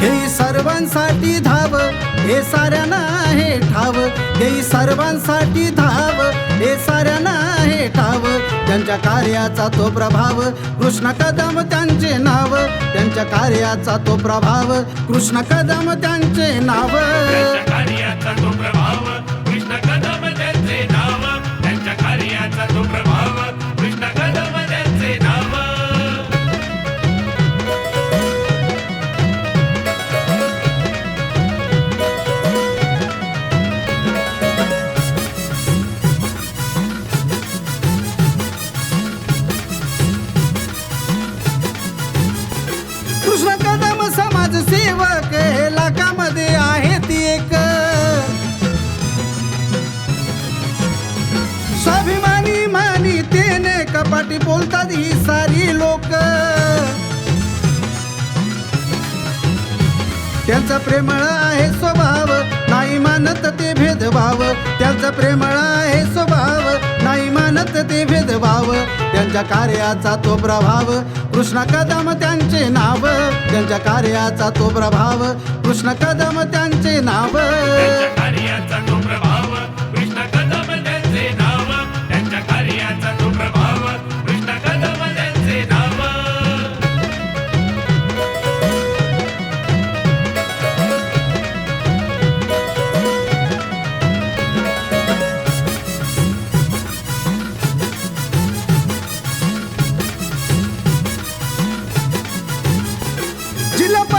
हे सर्वांसाठी धाव हे साऱ्यांना आहे ठाव. हे सर्वांसाठी धाव हे साऱ्यांना आहे ठाव. त्यांच्या कार्याचा तो प्रभाव कृष्ण कदम त्यांचे नाव. त्यांच्या कार्याचा तो प्रभाव कृष्ण कदम त्यांचे नाव. कार्याचा तो प्रभाव कृष्ण कदम मराठी बोलतात ही सारी लोक. त्यांचा प्रेमळ आहे स्वभाव नाही मानत ते भेदभाव. त्यांचा प्रेमळ आहे स्वभाव नाही मानत ते भेदभाव. त्यांच्या कार्याचा तो प्रभाव कृष्ण कदम त्यांचे नाव. त्यांच्या कार्याचा तो प्रभाव कृष्ण कदम त्यांचे नाव.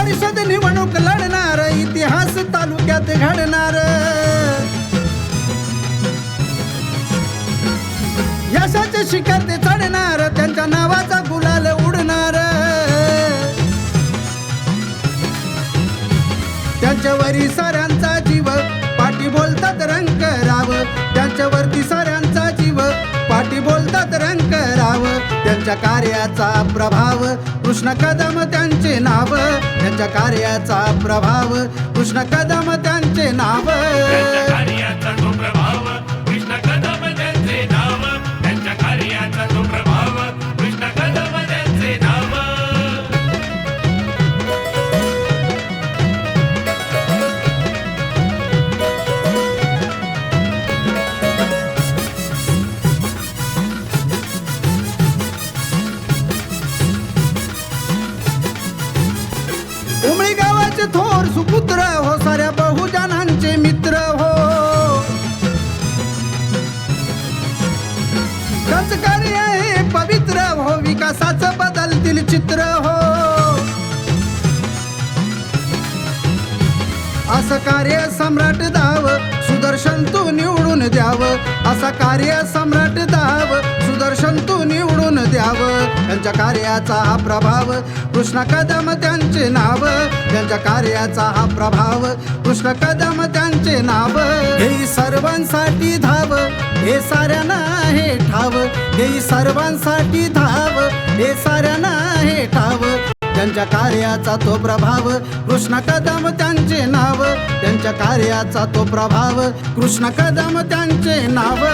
परिषद निवडणूक लढणार इतिहास तालुक्यात घडणार. यशाचे शिखर ते चढणार त्यांच्या नावाचा गुलाल उडणार. त्यांच्यावरी साऱ्यांचा जीव पाठी बोलतात रंग राव. त्यांच्यावरती साऱ्यांचा जीव पाठी बोलतात रंग राव. त्यांच्या कार्याचा प्रभाव कृष्ण कदम त्यांचे नाव त्यांच्या कार्याचा प्रभाव. कृष्ण कदम त्यांचे नाव. उमळी गावाचे थोर सुपुत्र हो साऱ्या बहुजनांचे मित्र हो. कार्य हे पवित्र हो विकासाचं बदलतील चित्र हो. असं कार्य सम्राट दाव सुदर्शन तू निवडून द्यावं. असं कार्य सम्राट दाव त्यांच्या कार्याचा हा प्रभाव. कृष्ण कदम त्यांचे नाव. त्यांच्या कार्याचा हा प्रभाव. कृष्ण कदम त्यांचे नाव. हे सर्वांसाठी धाव. हे साऱ्यांना आहे ठाव. हे सर्वांसाठी धाव. हे साऱ्यांना आहे ठाव. त्यांच्या कार्याचा तो प्रभाव. कृष्ण कदम त्यांचे नाव. त्यांच्या कार्याचा तो प्रभाव. कृष्ण कदम त्यांचे नाव.